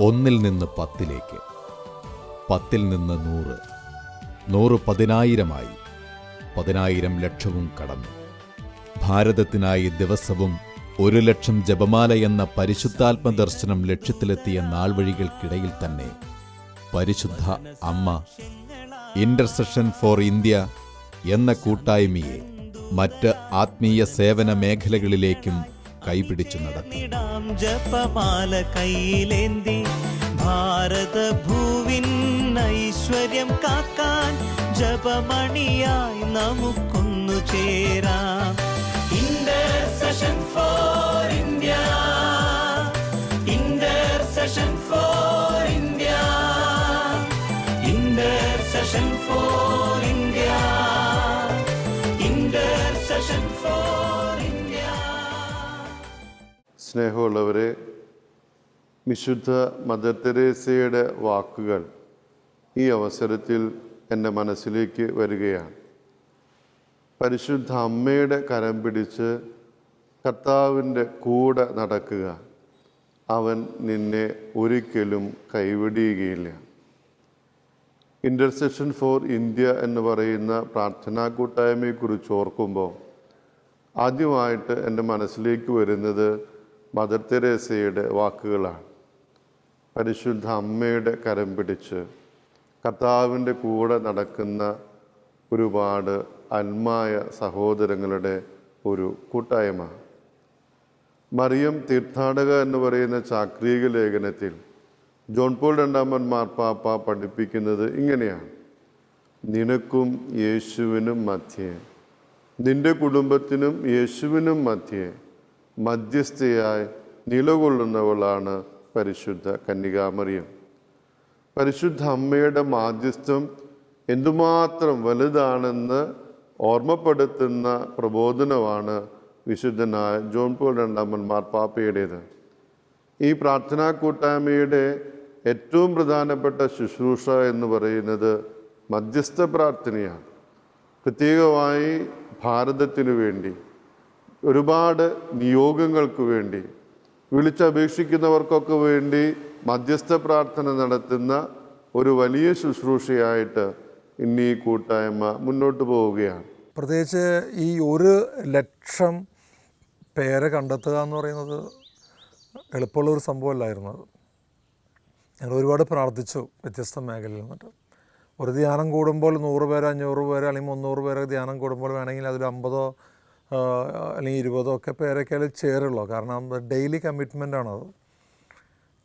ഒന്നിൽ നിന്ന് പത്തിലേക്ക്. പത്തിൽ നിന്ന് നൂറ്. നൂറ് പതിനായിരമായി. പതിനായിരം ലക്ഷവും കടന്നു. ഭാരതത്തിനായി ദിവസവും ഒരു ലക്ഷം ജപമാല എന്ന പരിശുദ്ധാത്മ ദർശനം ലക്ഷ്യത്തിലെത്തിയ നാൾവഴികൾക്കിടയിൽ തന്നെ പരിശുദ്ധ അമ്മ ഇന്റർസെഷൻ ഫോർ ഇന്ത്യ എന്ന കൂട്ടായ്മയെ മറ്റ് ആത്മീയ സേവന മേഖലകളിലേക്കും കൈപിടിച്ചു നടത്തും ജപമാല കയ്യിലേന്തി. ഭാരത ഭൂവിൻ ഐശ്വര്യം കാക്കാൻ ജപമണിയായി നമുക്കൊന്നു ചേരാം. ഇന്റർസെഷൻ ഫോർ സ്നേഹമുള്ളവരെ വിശുദ്ധ മദർ തെരേസയുടെ വാക്കുകൾ ഈ അവസരത്തിൽ എന്റെ മനസ്സിലേക്ക് വരികയാണ്. പരിശുദ്ധ അമ്മയുടെ കരം പിടിച്ച് കർത്താവിന്റെ കൂടെ നടക്കുക. അവൻ നിന്നെ ഒരിക്കലും കൈവിടിയുകയില്ല ഇന്റർസെഷൻ ഫോർ ഇന്ത്യ എന്ന് പറയുന്ന പ്രാർത്ഥനാ കൂട്ടായ്മയെക്കുറിച്ച് ഓർക്കുമ്പോൾ ആദ്യമായിട്ട് എന്റെ മനസ്സിലേക്ക് വരുന്നത് മദർ തെരേസയുടെ വാക്കുകളാണ്. പരിശുദ്ധ അമ്മയുടെ കരം പിടിച്ച് കർത്താവിന്റെ കൂടെ നടക്കുന്ന ഒരുപാട് അന്മായ സഹോദരങ്ങളുടെ ഒരു കൂട്ടായ്മ. മറിയം തീർത്ഥാടക എന്ന് പറയുന്ന ചാക്രിക ലേഖനത്തിൽ ജോൺ പോൾ രണ്ടാമൻ മാർപ്പാപ്പ പഠിപ്പിക്കുന്നത് ഇങ്ങനെയാണ്. നിനക്കും യേശുവിനും മധ്യേ നിന്റെ കുടുംബത്തിനും യേശുവിനും മധ്യേ മധ്യസ്ഥയായി നിലകൊള്ളുന്നവളാണ് പരിശുദ്ധ കന്യകാമറിയം. പരിശുദ്ധ അമ്മയുടെ മാധ്യസ്ഥം എന്തുമാത്രം വലുതാണെന്ന് ഓർമ്മപ്പെടുത്തുന്ന പ്രബോധനമാണ് വിശുദ്ധനായ ജോൺ പോൾ രണ്ടാമൻ മാർപ്പാപ്പയുടേത് ഈ പ്രാർത്ഥനാ കൂട്ടായ്മയുടെ ഏറ്റവും പ്രധാനപ്പെട്ട ശുശ്രൂഷ എന്ന് പറയുന്നത് മധ്യസ്ഥ പ്രാർത്ഥനയാണ്. പ്രത്യേകമായി ഭാരതത്തിനു വേണ്ടി ഒരുപാട് നിയോഗങ്ങൾക്ക് വേണ്ടി വിളിച്ചപേക്ഷിക്കുന്നവർക്കൊക്കെ വേണ്ടി മധ്യസ്ഥ പ്രാർത്ഥന നടത്തുന്ന ഒരു വലിയ ശുശ്രൂഷയായിട്ട് ഇന്ന് ഈ കൂട്ടായ്മ മുന്നോട്ട് പോവുകയാണ്. പ്രത്യേകിച്ച് ഈ ഒരു ലക്ഷം പേരെ കണ്ടെത്തുക എന്ന് പറയുന്നത് എളുപ്പമുള്ള ഒരു സംഭവമല്ലായിരുന്നു അത്. ഞങ്ങൾ ഒരുപാട് പ്രാർത്ഥിച്ചു വ്യത്യസ്ത മേഖലയിൽ നിന്നിട്ട്. ഒരു ധ്യാനം കൂടുമ്പോൾ നൂറ് പേര് അഞ്ഞൂറ് പേര് അല്ലെങ്കിൽ മുന്നൂറ് പേര് ധ്യാനം കൂടുമ്പോൾ വേണമെങ്കിൽ അതിൽ അമ്പതോ അല്ലെങ്കിൽ ഇരുപതോ ഒക്കെ പേരൊക്കെ ചേരുള്ളൂ. കാരണം ഡെയിലി കമ്മിറ്റ്മെന്റാണത്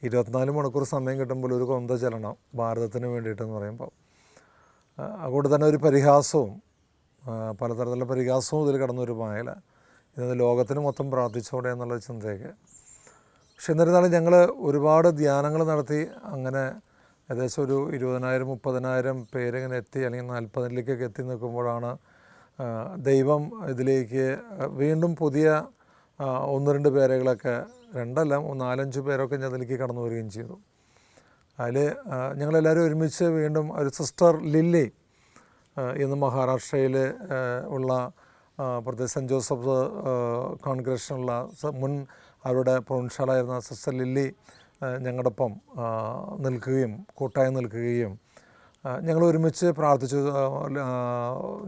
ഇരുപത്തിനാല് മണിക്കൂർ സമയം കിട്ടുമ്പോൾ ഒരു കൊന്ത ചെല്ലണം ഭാരതത്തിന് വേണ്ടിയിട്ടെന്ന് പറയുമ്പോൾ. അതുകൊണ്ട് തന്നെ ഒരു പരിഹാസവും പലതരത്തിലുള്ള പരിഹാസവും ഇതിൽ കടന്നൊരു മായല ഇത് ലോകത്തിന് മൊത്തം പ്രാർത്ഥിച്ചോടെ എന്നുള്ള ചിന്തയൊക്കെ. പക്ഷെ എന്നിരുന്നാലും ഞങ്ങൾ ഒരുപാട് ധ്യാനങ്ങൾ നടത്തി അങ്ങനെ ഏകദേശം ഒരു ഇരുപതിനായിരം മുപ്പതിനായിരം പേരിങ്ങനെ എത്തി അല്ലെങ്കിൽ നാൽപ്പതിലേക്കൊക്കെ എത്തി നിൽക്കുമ്പോഴാണ് ദൈവം ഇതിലേക്ക് വീണ്ടും പുതിയ ഒന്ന് രണ്ട് പേരുകളൊക്കെ രണ്ടല്ല നാലഞ്ച് പേരൊക്കെ ഞാൻ അതിലേക്ക് കടന്നു വരികയും ചെയ്തു. അതിൽ ഞങ്ങളെല്ലാവരും ഒരുമിച്ച് വീണ്ടും ഒരു സിസ്റ്റർ ലില്ലി ഇന്ന് മഹാരാഷ്ട്രയിൽ ഉള്ള പ്രത്യേകിച്ച് സെന്റ് ജോസഫ് കോൺഗ്രഷനുള്ള മുൻ അവരുടെ പ്രൊവിൻഷ്യലായിരുന്ന സിസ്റ്റർ ലില്ലി ഞങ്ങളുടെ ഞങ്ങളോടൊപ്പം നിൽക്കുകയും കൂട്ടായി നിൽക്കുകയും ഞങ്ങൾ ഒരുമിച്ച് പ്രാർത്ഥിച്ചു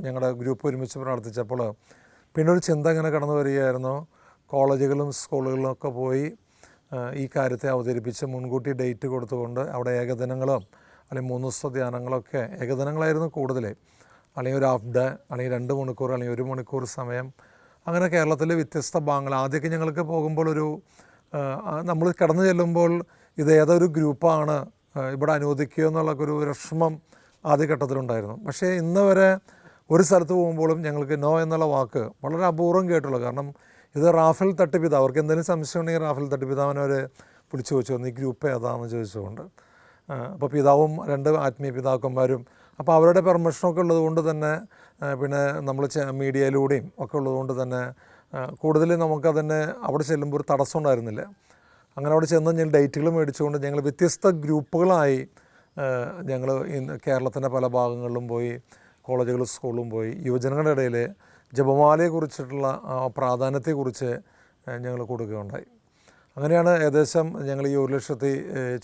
ഞങ്ങളുടെ ഗ്രൂപ്പ് ഒരുമിച്ച് പ്രാർത്ഥിച്ചപ്പോൾ പിന്നെ ഒരു ചിന്ത ഇങ്ങനെ കടന്നു വരികയായിരുന്നു. കോളേജുകളും സ്കൂളുകളിലും ഒക്കെ പോയി ഈ കാര്യത്തെ അവതരിപ്പിച്ച് മുൻകൂട്ടി ഡേറ്റ് കൊടുത്തുകൊണ്ട് അവിടെ ഏകദിനങ്ങളും അല്ലെങ്കിൽ മൂന്ന് ദിവസത്തെ ധ്യാനങ്ങളൊക്കെ ഏകദിനങ്ങളായിരുന്നു കൂടുതൽ. അല്ലെങ്കിൽ ഒരു ഹാഫ് ഡേ അല്ലെങ്കിൽ രണ്ട് മണിക്കൂർ അല്ലെങ്കിൽ ഒരു മണിക്കൂർ സമയം. അങ്ങനെ കേരളത്തിലെ വ്യത്യസ്ത ഭാഗങ്ങൾ. ആദ്യമൊക്കെ ഞങ്ങൾക്ക് പോകുമ്പോൾ ഒരു നമ്മൾ കടന്നു ചെല്ലുമ്പോൾ ഇത് ഏതൊരു ഗ്രൂപ്പാണ് ഇവിടെ അനുവദിക്കുക എന്നുള്ള ഒരു വിഷമം ആദ്യഘട്ടത്തിലുണ്ടായിരുന്നു. പക്ഷേ ഇന്ന് വരെ ഒരു സ്ഥലത്ത് പോകുമ്പോഴും ഞങ്ങൾക്ക് നോ എന്നുള്ള വാക്ക് വളരെ അപൂർവം കേട്ടുള്ളൂ കാരണം ഇത് റാഫേൽ തട്ടിപ്പിതാവ് അവർക്ക് എന്തെങ്കിലും സംശയം ഉണ്ടെങ്കിൽ റാഫേൽ തട്ടിപ്പിതാവിനെ അവർ വിളിച്ചു ചോദിച്ചു വന്നു. ഈ ഗ്രൂപ്പ് ഏതാണെന്ന് ചോദിച്ചുകൊണ്ട്. അപ്പോൾ പിതാവും രണ്ട് ആത്മീയ പിതാക്കന്മാരും അപ്പോൾ അവരുടെ പെർമിഷനൊക്കെ ഉള്ളത് കൊണ്ട് തന്നെ പിന്നെ നമ്മൾ മീഡിയയിലൂടെയും ഒക്കെ ഉള്ളതുകൊണ്ട് തന്നെ കൂടുതൽ നമുക്കതന്നെ അവിടെ ചെല്ലുമ്പോൾ ഒരു തടസ്സം ഉണ്ടായിരുന്നില്ല. അങ്ങനെ അവിടെ ചെന്ന് ഞങ്ങൾ ഡേറ്റുകൾ മേടിച്ചുകൊണ്ട് ഞങ്ങൾ വ്യത്യസ്ത ഗ്രൂപ്പുകളായി ഞങ്ങൾ കേരളത്തിന്റെ പല ഭാഗങ്ങളിലും പോയി കോളേജുകളും സ്കൂളിലും പോയി. യുവജനങ്ങളുടെ ഇടയിൽ ജപമാലയെക്കുറിച്ചിട്ടുള്ള പ്രാധാന്യത്തെക്കുറിച്ച് ഞങ്ങൾ കൊടുക്കുകയുണ്ടായി. അങ്ങനെയാണ് ഏകദേശം ഞങ്ങൾ ഈ ഒരു ലക്ഷത്തി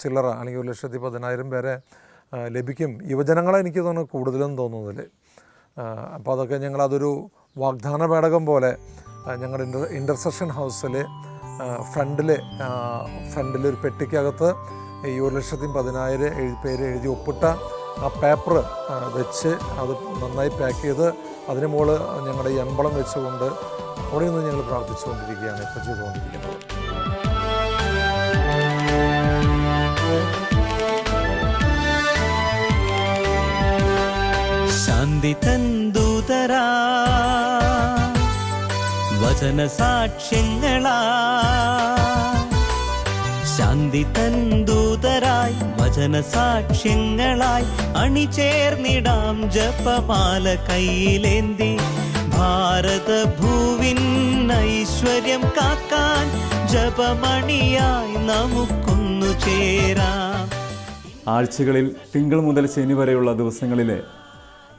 ചില്ലറ അല്ലെങ്കിൽ ഒരു ലക്ഷത്തി പതിനായിരം പേരെ ലഭിക്കും. യുവജനങ്ങളെ എനിക്ക് തോന്നുന്നു കൂടുതലും തോന്നുന്നതിൽ. അപ്പോൾ അതൊക്കെ ഞങ്ങളതൊരു വാഗ്ദാന പേടകം പോലെ ഞങ്ങളുടെ ഇന്റർ ഇന്റർസെഷൻ ഹൗസിൽ ഫ്രണ്ടിൽ ഒരു പെട്ടിക്കകത്ത് ഈ ഒരു ലക്ഷത്തി പതിനായിരം എഴു പേര് എഴുതി ഒപ്പിട്ട ആ പേപ്പർ വെച്ച് അത് നന്നായി പാക്ക് ചെയ്ത് അതിന് മുകളിൽ ഞങ്ങളുടെ എമ്പളം വെച്ചുകൊണ്ട് അവിടെ നിന്ന് ഞങ്ങൾ പ്രാർത്ഥിച്ചുകൊണ്ടിരിക്കുകയാണ് ഇപ്പോൾ ചെയ്തുകൊണ്ടിരിക്കുന്നത്. ശാന്തി തന്തൂതരാ വചന സാക്ഷ്യങ്ങളാ. ശാന്തി ദൂതരായി വചന സാക്ഷ്യങ്ങളായി അണിചേർന്നിടാം ജപമാല കയ്യിലേന്തി. ഭാരത ഭൂവിൻ ഐശ്വര്യം കാക്കാൻ ജപമണിയായി നമുക്കൊന്നു ചേരാം. ആഴ്ചകളിൽ തിങ്കൾ മുതൽ ശനി വരെയുള്ള ദിവസങ്ങളിൽ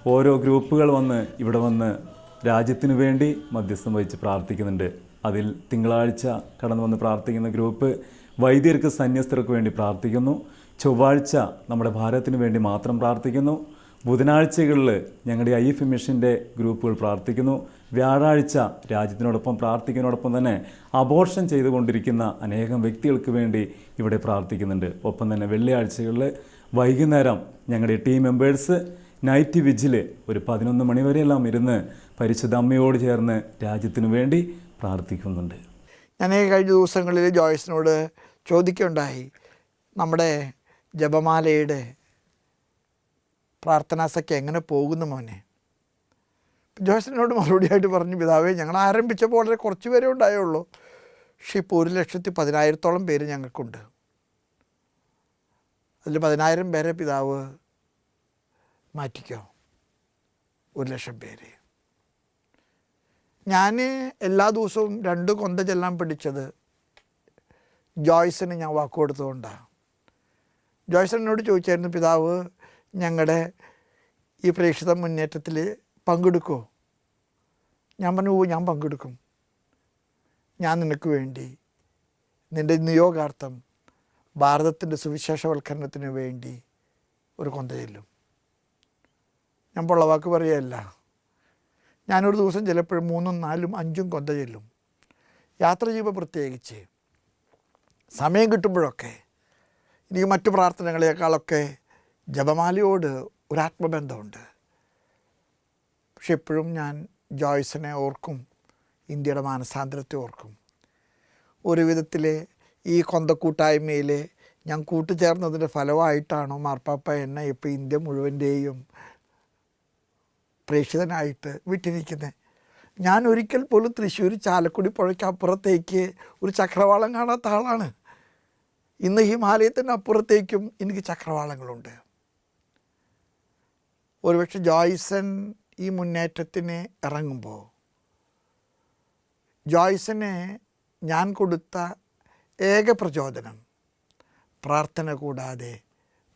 ഓരോ ഗ്രൂപ്പുകൾ വന്ന് ഇവിടെ വന്ന് രാജ്യത്തിനു വേണ്ടി മധ്യസ്ഥം വഹിച്ച് പ്രാർത്ഥിക്കുന്നുണ്ട്. അതിൽ തിങ്കളാഴ്ച കടന്നു വന്ന് പ്രാർത്ഥിക്കുന്ന ഗ്രൂപ്പ് വൈദ്യർക്ക് സന്യസ്തർക്ക് വേണ്ടി പ്രാർത്ഥിക്കുന്നു. ചൊവ്വാഴ്ച നമ്മുടെ ഭാരതത്തിന് വേണ്ടി മാത്രം പ്രാർത്ഥിക്കുന്നു. ബുധനാഴ്ചകളിൽ ഞങ്ങളുടെ ഐ എഫ് മിഷന്റെ ഗ്രൂപ്പുകൾ പ്രാർത്ഥിക്കുന്നു. വ്യാഴാഴ്ച രാജ്യത്തിനോടൊപ്പം പ്രാർത്ഥിക്കുന്നതോടൊപ്പം തന്നെ അബോർഷൻ ചെയ്തുകൊണ്ടിരിക്കുന്ന അനേകം വ്യക്തികൾക്ക് വേണ്ടി ഇവിടെ പ്രാർത്ഥിക്കുന്നുണ്ട്. ഒപ്പം തന്നെ വെള്ളിയാഴ്ചകളിൽ വൈകുന്നേരം ഞങ്ങളുടെ ടീം മെമ്പേഴ്സ് നൈറ്റ് വിജിൽ ഒരു പതിനൊന്ന് മണിവരെയെല്ലാം ഇരുന്ന് പരിശുദ്ധ അമ്മയോട് ചേർന്ന് രാജ്യത്തിനു വേണ്ടി പ്രാർത്ഥിക്കുന്നുണ്ട്. ഞാൻ കഴിഞ്ഞ ദിവസങ്ങളിൽ ജോയ്സിനോട് ചോദിക്കുകയുണ്ടായി. നമ്മുടെ ജപമാലയുടെ പ്രാർത്ഥനാസഖ്യ എങ്ങനെ പോകുന്നു മോനെ? ജോയ്സിനോട് മറുപടിയായിട്ട് പറഞ്ഞു പിതാവേ ഞങ്ങൾ ആരംഭിച്ചപ്പോൾ വളരെ കുറച്ച് പേരേ ഉണ്ടായുള്ളൂ. പക്ഷേ ഇപ്പോൾ ഒരു ലക്ഷത്തി പതിനായിരത്തോളം പേര് ഞങ്ങൾക്കുണ്ട്. അതിൽ പതിനായിരം പേരെ പിതാവ് മാറ്റിക്കോ? ഒരു ലക്ഷം പേര്. ഞാൻ എല്ലാ ദിവസവും രണ്ട് കൊന്ത ചെല്ലാൻ പിടിച്ചത് ജോയ്സിന് ഞാൻ വാക്ക് കൊടുത്തുകൊണ്ടാണ് ജോയ്സൺ എന്നോട് ചോദിച്ചായിരുന്നു പിതാവ് ഞങ്ങളുടെ ഈ പ്രേക്ഷിത മുന്നേറ്റത്തിൽ പങ്കെടുക്കുമോ ഞാൻ പറഞ്ഞു "ഓ, ഞാൻ പങ്കെടുക്കും. ഞാൻ നിനക്ക് വേണ്ടി നിന്റെ നിയോഗാർത്ഥം ഭാരതത്തിന്റെ സുവിശേഷവൽക്കരണത്തിന് വേണ്ടി ഒരു കൊന്ത ചെല്ലും. ഞാൻ പൊള്ളവാക്ക് പറയുകയല്ല. ഞാനൊരു ദിവസം ചിലപ്പോഴും മൂന്നും നാലും അഞ്ചും കൊന്ത ചെല്ലും. യാത്ര ചെയ്യുമ്പോൾ പ്രത്യേകിച്ച്. സമയം കിട്ടുമ്പോഴൊക്കെ എനിക്ക് മറ്റു പ്രാർത്ഥനകളേക്കാളൊക്കെ ജപമാലയോട് ഒരു ആത്മബന്ധമുണ്ട് പക്ഷെ എപ്പോഴും ഞാൻ ജോയ്സിനെ ഓർക്കും ഇന്ത്യയുടെ മാനസാന്തരത്തെ ഓർക്കും. ഒരു വിധത്തിൽ ഈ കൊന്തക്കൂട്ടായ്മയിൽ ഞാൻ കൂട്ടുചേർന്നതിന്റെ ഫലമായിട്ടാണോ മാർപ്പാപ്പ എന്നെ ഇപ്പോൾ ഇന്ത്യ മുഴുവന്റെയും പ്രേക്ഷിതനായിട്ട് വിട്ടിരിക്കുന്നത് ഞാൻ ഒരിക്കൽ പോലും തൃശ്ശൂർ ചാലക്കുടി പുഴയ്ക്ക് അപ്പുറത്തേക്ക് ഒരു ചക്രവാളം കാണാത്ത ആളാണ്. ഇന്ന് ഹിമാലയത്തിന്റെ അപ്പുറത്തേക്കും എനിക്ക് ചക്രവാളങ്ങളുണ്ട്. ഒരുപക്ഷെ ജോയ്സൺ ഈ മുന്നേറ്റത്തിന് ഇറങ്ങുമ്പോൾ ജോയ്സനെ ഞാൻ കൊടുത്ത ഏക പ്രചോദനം പ്രാർത്ഥന കൂടാതെ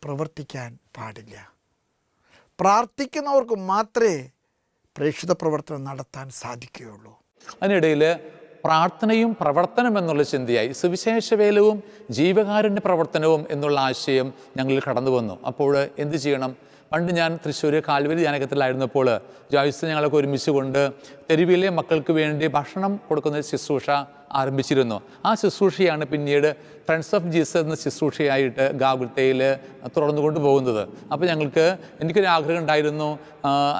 പ്രവർത്തിക്കാൻ പാടില്ല. പ്രാർത്ഥിക്കുന്നവർക്ക് മാത്രമേ പ്രേക്ഷിത പ്രവർത്തനം നടത്താൻ സാധിക്കുകയുള്ളൂ. അതിനിടയിൽ പ്രാർത്ഥനയും പ്രവർത്തനം എന്നുള്ള ചിന്തയായി സുവിശേഷവേലവും ജീവകാരുണ്യ പ്രവർത്തനവും എന്നുള്ള ആശയം ഞങ്ങളിൽ കടന്നു വന്നു അപ്പോൾ എന്ത് ചെയ്യണം? പണ്ട് ഞാൻ തൃശ്ശൂർ കാൽവരി ധ്യാനകത്തിലായിരുന്നപ്പോൾ ജോയ്സ് ഞങ്ങളൊക്കെ ഒരുമിച്ച് കൊണ്ട് തെരുവിലെ മക്കൾക്ക് വേണ്ടി ഭക്ഷണം കൊടുക്കുന്ന ശുശ്രൂഷ ആരംഭിച്ചിരുന്നു. ആ ശുശ്രൂഷയാണ് പിന്നീട് ഫ്രണ്ട്സ് ഓഫ് ജീസസ് എന്ന ശുശ്രൂഷയായിട്ട് ഗാഗുൽത്തയിൽ തുടർന്നു കൊണ്ടുപോകുന്നത് അപ്പോൾ ഞങ്ങൾക്ക് എനിക്കൊരു ആഗ്രഹം ഉണ്ടായിരുന്നു.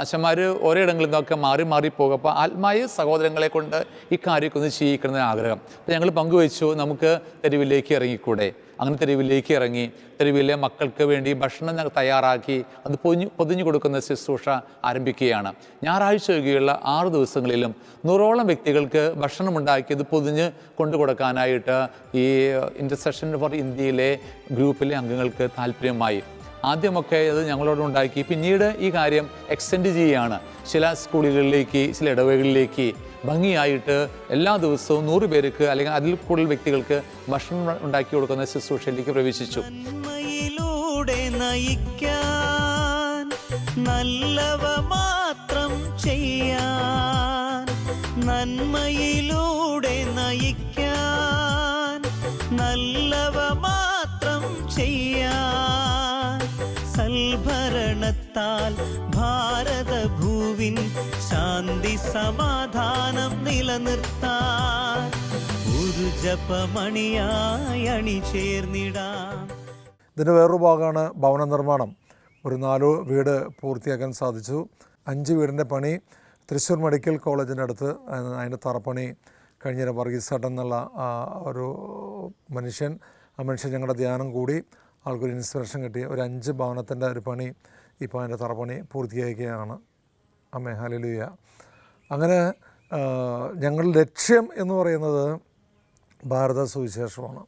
അച്ഛന്മാർ ഓരോ ഇടങ്ങളിൽ നിന്നൊക്കെ മാറി മാറി പോകും അപ്പോൾ ആത്മായ സഹോദരങ്ങളെ കൊണ്ട് ഈ ഒന്ന് ചെയ്യിക്കണം ആഗ്രഹം. അപ്പോൾ ഞങ്ങൾ പങ്കുവച്ചു. നമുക്ക് തെരുവിലേക്ക് ഇറങ്ങിക്കൂടെ? അങ്ങനെ തെരുവിലേക്ക് ഇറങ്ങി തെരുവിലെ മക്കൾക്ക് വേണ്ടി ഭക്ഷണം തയ്യാറാക്കി അത് പൊതിഞ്ഞു പൊതിഞ്ഞു കൊടുക്കുന്ന ശുശ്രൂഷ ആരംഭിക്കുകയാണ്. ഞായറാഴ്ച ഒഴികെയുള്ള ആറ് ദിവസങ്ങളിലും നൂറോളം വ്യക്തികൾക്ക് ഭക്ഷണം ഉണ്ടാക്കി അത് പൊതിഞ്ഞ് കൊണ്ടു കൊടുക്കാനായിട്ട് ഈ ഇന്റർസെഷൻ ഫോർ ഇന്ത്യയിലെ ഗ്രൂപ്പിലെ അംഗങ്ങൾക്ക് താല്പര്യമായി. ആദ്യമൊക്കെ അത് ഞങ്ങളോട് ഉണ്ടാക്കി. പിന്നീട് ഈ കാര്യം എക്സ്റ്റെൻഡ് ചെയ്യുകയാണ്. ചില സ്കൂളുകളിലേക്ക് ചില ഇടവകളിലേക്ക് ഭംഗിയായിട്ട് എല്ലാ ദിവസവും നൂറ് പേർക്ക് അല്ലെങ്കിൽ അതിൽ കൂടുതൽ വ്യക്തികൾക്ക് ഭക്ഷണം ഉണ്ടാക്കി കൊടുക്കുന്ന ശുശ്രൂഷയിലേക്ക് പ്രവേശിച്ചു. നല്ലവ മാത്രം ചെയ്യാൻ നന്മയിലൂടെ നയിക്കാൻ ചെയ്യാൻ. സൽഭരണത്താൽ ഭാരതഭൂവിൻ ശാന്തി സമാധാനം നിലനിർത്താൻ ഒരു ജപമണിയായണി അണിചേർന്നിടാം. ഇതിന്റെ വേറൊരു ഭാഗമാണ് ഭവന നിർമ്മാണം ഒരു നാല് വീട് പൂർത്തിയാക്കാൻ സാധിച്ചു. അഞ്ച് വീടിന്റെ പണി തൃശ്ശൂർ മെഡിക്കൽ കോളേജിന്റെ അടുത്ത് അതിന്റെ തറപ്പണി കഴിഞ്ഞ വർഗീസ് സട്ടൻ എന്നുള്ള ഒരു മനുഷ്യൻ ആ മനുഷ്യൻ ഞങ്ങളുടെ ധ്യാനം കൂടി ആൾക്കൊരു ഇൻസ്പിറേഷൻ കിട്ടി. ഒരു അഞ്ച് ഭവനത്തിന്റെ ഒരു പണി ഇപ്പോൾ അതിന്റെ തറപ്പണി പൂർത്തിയാക്കുകയാണ് അമ്മേ ഹലലുയ അങ്ങനെ ഞങ്ങളുടെ ലക്ഷ്യം എന്ന് പറയുന്നത് ഭാരത സുവിശേഷമാണ്.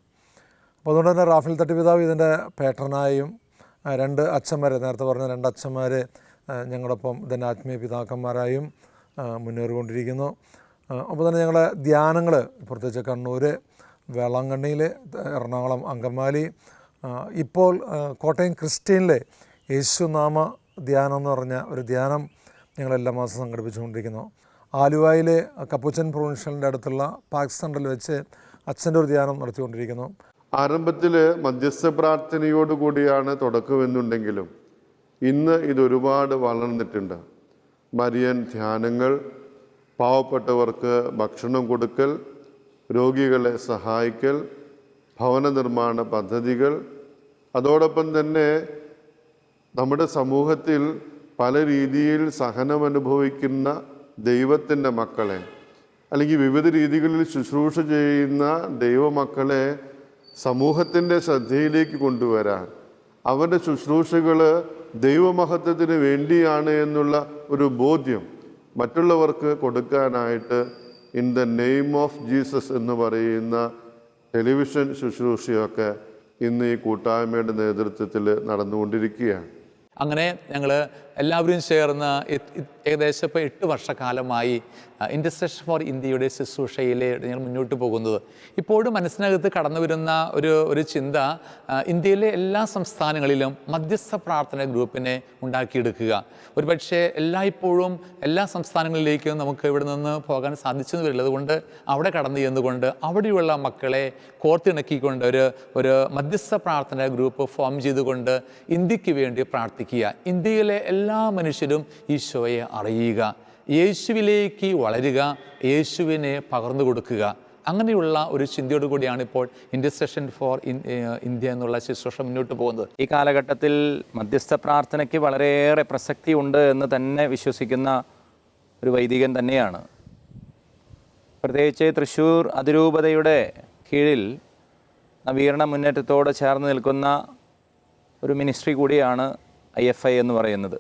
അപ്പോൾ അതുകൊണ്ട് തന്നെ റാഫേൽ തട്ടിപിതാവ് ഇതിന്റെ പേട്ടനായും രണ്ട് അച്ഛന്മാരെ നേരത്തെ പറഞ്ഞ രണ്ട് അച്ഛന്മാർ ഞങ്ങളൊപ്പം ഇതിന്റെ ആത്മീയ പിതാക്കന്മാരായും മുന്നേറിക്കൊണ്ടിരിക്കുന്നു. അപ്പോൾ തന്നെ ഞങ്ങളെ ധ്യാനങ്ങൾ പ്രത്യേകിച്ച് കണ്ണൂർ വേളാങ്കണ്ണിയിൽ എറണാകുളം അങ്കമാലി ഇപ്പോൾ കോട്ടയം ക്രിസ്ത്യനിലെ യേശുനാമ ധ്യാനം എന്ന് പറഞ്ഞ ഒരു ധ്യാനം ഞങ്ങൾ എല്ലാ മാസവും സംഘടിപ്പിച്ചുകൊണ്ടിരിക്കുന്നു. ആലുവയിലെ കപ്പുച്ചൻ പ്രൊവിൻഷ്യലിന്റെ അടുത്തുള്ള പാക് സെന്ററിൽ വെച്ച് അച്ഛന്റെ ഒരു ധ്യാനം നടത്തിക്കൊണ്ടിരിക്കുന്നു. ആരംഭത്തിൽ മധ്യസ്ഥ പ്രാർത്ഥനയോട് കൂടിയാണ് തുടക്കമെന്നുണ്ടെങ്കിലും ഇന്ന് ഇതൊരുപാട് വളർന്നിട്ടുണ്ട്. മരിയൻ ധ്യാനങ്ങൾ പാവപ്പെട്ടവർക്ക് ഭക്ഷണം കൊടുക്കൽ രോഗികളെ സഹായിക്കൽ ഭവന നിർമ്മാണ പദ്ധതികൾ അതോടൊപ്പം തന്നെ നമ്മുടെ സമൂഹത്തിൽ പല രീതിയിൽ സഹനം അനുഭവിക്കുന്ന ദൈവത്തിന്റെ മക്കളെ അല്ലെങ്കിൽ വിവിധ രീതികളിൽ ശുശ്രൂഷ ചെയ്യുന്ന ദൈവമക്കളെ സമൂഹത്തിന്റെ ശ്രദ്ധയിലേക്ക് കൊണ്ടുവരാൻ അവരുടെ ശുശ്രൂഷകൾ ദൈവമഹത്വത്തിന് വേണ്ടിയാണ് എന്നുള്ള ഒരു ബോധ്യം മറ്റുള്ളവർക്ക് കൊടുക്കാനായിട്ട് in the name of Jesus എന്ന് പറയുന്ന ടെലിവിഷൻ ശുശ്രൂഷയൊക്കെ ഇന്ന് ഈ കൂട്ടായ്മയുടെ നേതൃത്വത്തിൽ നടന്നുകൊണ്ടിരിക്കുകയാണ്. അങ്ങനെ ഞങ്ങൾ എല്ലാവരും ചേർന്ന് ഏകദേശം ഇപ്പോൾ എട്ട് വർഷക്കാലമായി ഇൻഡസ്ട്രേഷൻ ഫോർ ഇന്ത്യയുടെ ശുശ്രൂഷയിൽ ഞങ്ങൾ മുന്നോട്ട് പോകുന്നത്. ഇപ്പോഴും മനസ്സിനകത്ത് കടന്നു വരുന്ന ഒരു ഒരു ചിന്ത ഇന്ത്യയിലെ എല്ലാ സംസ്ഥാനങ്ങളിലും മധ്യസ്ഥ പ്രാർത്ഥന ഗ്രൂപ്പിനെ ഉണ്ടാക്കിയെടുക്കുക. ഒരുപക്ഷെ എല്ലായ്പ്പോഴും എല്ലാ സംസ്ഥാനങ്ങളിലേക്കും നമുക്ക് ഇവിടെ നിന്ന് പോകാൻ സാധിച്ചെന്ന് വരില്ല അതുകൊണ്ട് അവിടെ കടന്നു ചെന്നുകൊണ്ട് അവിടെയുള്ള മക്കളെ കോർത്തിണക്കിക്കൊണ്ട് ഒരു ഒരു മധ്യസ്ഥ പ്രാർത്ഥന ഗ്രൂപ്പ് ഫോം ചെയ്തുകൊണ്ട് ഇന്ത്യയ്ക്ക് വേണ്ടി പ്രാർത്ഥിക്കുക. ഇന്ത്യയിലെ എല്ലാ മനുഷ്യരും ഈശോയെ അറിയുക യേശുവിലേക്ക് വളരുക യേശുവിനെ പകർന്നു കൊടുക്കുക. അങ്ങനെയുള്ള ഒരു ചിന്തയോടു കൂടിയാണ് ഇപ്പോൾ ഇൻഡസ്ട്രേഷൻ ഫോർ ഇന്ത്യ എന്നുള്ള ശുശ്രൂഷ മുന്നോട്ട് പോകുന്നത്. ഈ കാലഘട്ടത്തിൽ മധ്യസ്ഥ പ്രാർത്ഥനയ്ക്ക് വളരെയേറെ പ്രസക്തി ഉണ്ട് എന്ന് തന്നെ വിശ്വസിക്കുന്ന ഒരു വൈദികൻ തന്നെയാണ്. പ്രത്യേകിച്ച് തൃശ്ശൂർ അതിരൂപതയുടെ കീഴിൽ നവീകരണ മുന്നേറ്റത്തോട് ചേർന്ന് നിൽക്കുന്ന ഒരു മിനിസ്ട്രി കൂടിയാണ് ഐ എഫ് ഐ എന്ന് പറയുന്നത്.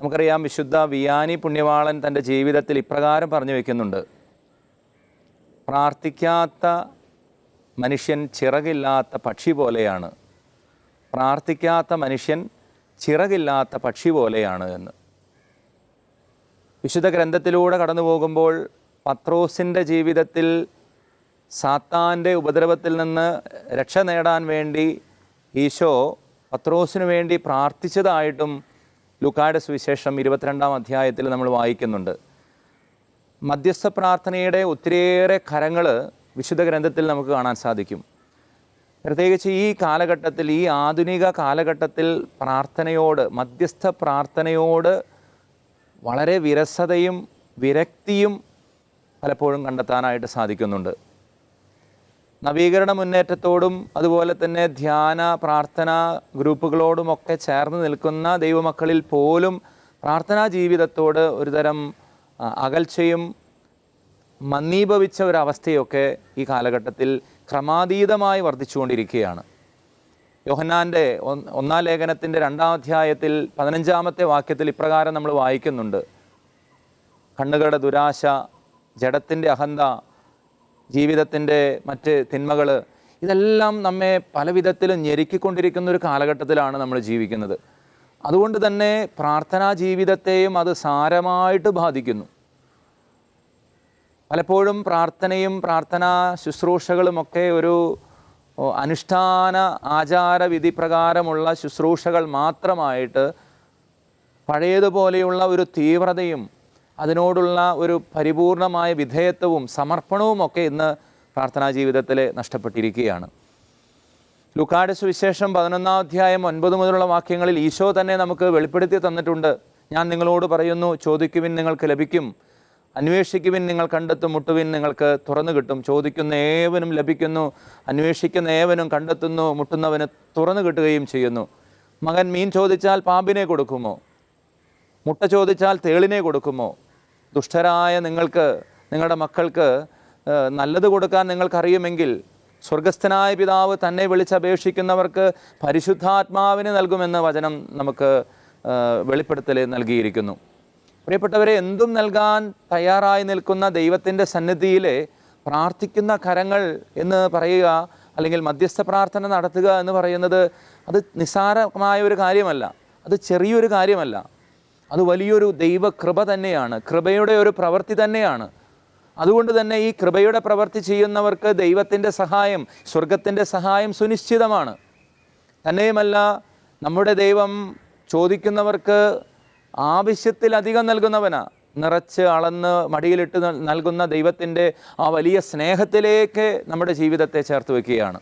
നമുക്കറിയാം വിശുദ്ധ വിയാനി പുണ്യവാളൻ തന്റെ ജീവിതത്തിൽ ഇപ്രകാരം പറഞ്ഞു വയ്ക്കുന്നുണ്ട് പ്രാർത്ഥിക്കാത്ത മനുഷ്യൻ ചിറകില്ലാത്ത പക്ഷി പോലെയാണ്. പ്രാർത്ഥിക്കാത്ത മനുഷ്യൻ ചിറകില്ലാത്ത പക്ഷി പോലെയാണ് എന്ന്. വിശുദ്ധ ഗ്രന്ഥത്തിലൂടെ കടന്നു പോകുമ്പോൾ പത്രോസിന്റെ ജീവിതത്തിൽ സാത്താന്റെ ഉപദ്രവത്തിൽ നിന്ന് രക്ഷ നേടാൻ വേണ്ടി ഈശോ പത്രോസിനു വേണ്ടി പ്രാർത്ഥിച്ചതായിട്ടും ലുക്കായുടെ സുവിശേഷം ഇരുപത്തിരണ്ടാം അധ്യായത്തിൽ നമ്മൾ വായിക്കുന്നുണ്ട്. മധ്യസ്ഥ പ്രാർത്ഥനയുടെ ഒത്തിരിയേറെ കരങ്ങൾ വിശുദ്ധ ഗ്രന്ഥത്തിൽ നമുക്ക് കാണാൻ സാധിക്കും. പ്രത്യേകിച്ച് ഈ കാലഘട്ടത്തിൽ ഈ ആധുനിക കാലഘട്ടത്തിൽ പ്രാർത്ഥനയോട് മധ്യസ്ഥ പ്രാർത്ഥനയോട് വളരെ വിരസതയും വിരക്തിയും പലപ്പോഴും കണ്ടെത്താനായിട്ട് സാധിക്കുന്നുണ്ട്. നവീകരണ മുന്നേറ്റത്തോടും അതുപോലെ തന്നെ ധ്യാന പ്രാർത്ഥന ഗ്രൂപ്പുകളോടുമൊക്കെ ചേർന്ന് നിൽക്കുന്ന ദൈവമക്കളിൽ പോലും പ്രാർത്ഥനാ ജീവിതത്തോട് ഒരുതരം അകൽച്ചയും മന്ദീഭവിച്ച ഒരവസ്ഥയൊക്കെ ഈ കാലഘട്ടത്തിൽ ക്രമാതീതമായി വർദ്ധിച്ചുകൊണ്ടിരിക്കുകയാണ്. യോഹന്നാന്റെ ഒന്നാം ലേഖനത്തിന്റെ രണ്ടാം അധ്യായത്തിൽ പതിനഞ്ചാമത്തെ വാക്യത്തിൽ ഇപ്രകാരം നമ്മൾ വായിക്കുന്നുണ്ട്. കണ്ണുകളുടെ ദുരാശ ജഡത്തിന്റെ അഹന്ത ജീവിതത്തിന്റെ മറ്റ് തിന്മകൾ ഇതെല്ലാം നമ്മെ പല വിധത്തിലും ഞെരുക്കിക്കൊണ്ടിരിക്കുന്ന ഒരു കാലഘട്ടത്തിലാണ് നമ്മൾ ജീവിക്കുന്നത്. അതുകൊണ്ട് തന്നെ പ്രാർത്ഥനാ ജീവിതത്തെയും അത് സാരമായിട്ട് ബാധിക്കുന്നു. പലപ്പോഴും പ്രാർത്ഥനയും പ്രാർത്ഥനാ ശുശ്രൂഷകളുമൊക്കെ ഒരു അനുഷ്ഠാന ആചാര വിധി പ്രകാരമുള്ള ശുശ്രൂഷകൾ മാത്രമായിട്ട് പഴയതുപോലെയുള്ള ഒരു തീവ്രതയും അതിനോടുള്ള ഒരു പരിപൂർണമായ വിധേയത്വവും സമർപ്പണവും ഒക്കെ ഇന്ന് പ്രാർത്ഥനാ ജീവിതത്തിൽ നഷ്ടപ്പെട്ടിരിക്കുകയാണ്. ലുക്കാട് സുവിശേഷം പതിനൊന്നാം അധ്യായം ഒൻപത് മുതലുള്ള വാക്യങ്ങളിൽ ഈശോ തന്നെ നമുക്ക് വെളിപ്പെടുത്തി തന്നിട്ടുണ്ട്. ഞാൻ നിങ്ങളോട് പറയുന്നു ചോദിക്കുവിൻ നിങ്ങൾക്ക് ലഭിക്കും അന്വേഷിക്കുവിൻ നിങ്ങൾ കണ്ടെത്തും മുട്ടുവിൻ നിങ്ങൾക്ക് തുറന്നു കിട്ടും. ചോദിക്കുന്ന ഏവനും ലഭിക്കുന്നു അന്വേഷിക്കുന്ന ഏവനും കണ്ടെത്തുന്നു മുട്ടുന്നവന് തുറന്നു കിട്ടുകയും ചെയ്യുന്നു. മകൻ മീൻ ചോദിച്ചാൽ പാമ്പിനെ കൊടുക്കുമോ? മുട്ട ചോദിച്ചാൽ തേളിനെ കൊടുക്കുമോ? ദുഷ്ടരായ നിങ്ങൾക്ക് നിങ്ങളുടെ മക്കൾക്ക് നല്ലത് കൊടുക്കാൻ നിങ്ങൾക്കറിയുമെങ്കിൽ സ്വർഗസ്ഥനായ പിതാവ് തന്നെ വിളിച്ചപേക്ഷിക്കുന്നവർക്ക് പരിശുദ്ധാത്മാവിനെ നൽകുമെന്ന് വചനം നമുക്ക് വെളിപ്പെടുത്തൽ നൽകിയിരിക്കുന്നു. പ്രിയപ്പെട്ടവരെ എന്തും നൽകാൻ തയ്യാറായി നിൽക്കുന്ന ദൈവത്തിന്റെ സന്നിധിയിലെ പ്രാർത്ഥിക്കുന്ന കരങ്ങൾ എന്ന് പറയുക അല്ലെങ്കിൽ മധ്യസ്ഥ പ്രാർത്ഥന നടത്തുക എന്ന് പറയുന്നത് അത് നിസ്സാരമായ ഒരു കാര്യമല്ല. അത് ചെറിയൊരു കാര്യമല്ല. അത് വലിയൊരു ദൈവകൃപ തന്നെയാണ്. കൃപയുടെ ഒരു പ്രവൃത്തി തന്നെയാണ്. അതുകൊണ്ട് തന്നെ ഈ കൃപയുടെ പ്രവൃത്തി ചെയ്യുന്നവർക്ക് ദൈവത്തിന്റെ സഹായം സ്വർഗത്തിന്റെ സഹായം സുനിശ്ചിതമാണ്. തന്നെയുമല്ല നമ്മുടെ ദൈവം ചോദിക്കുന്നവർക്ക് ആവശ്യത്തിലധികം നൽകുന്നവനാ. നിറച്ച് അളന്ന് മടിയിലിട്ട് നൽകുന്ന ദൈവത്തിന്റെ ആ വലിയ സ്നേഹത്തിലേക്ക് നമ്മുടെ ജീവിതത്തെ ചേർത്ത് വയ്ക്കുകയാണ്.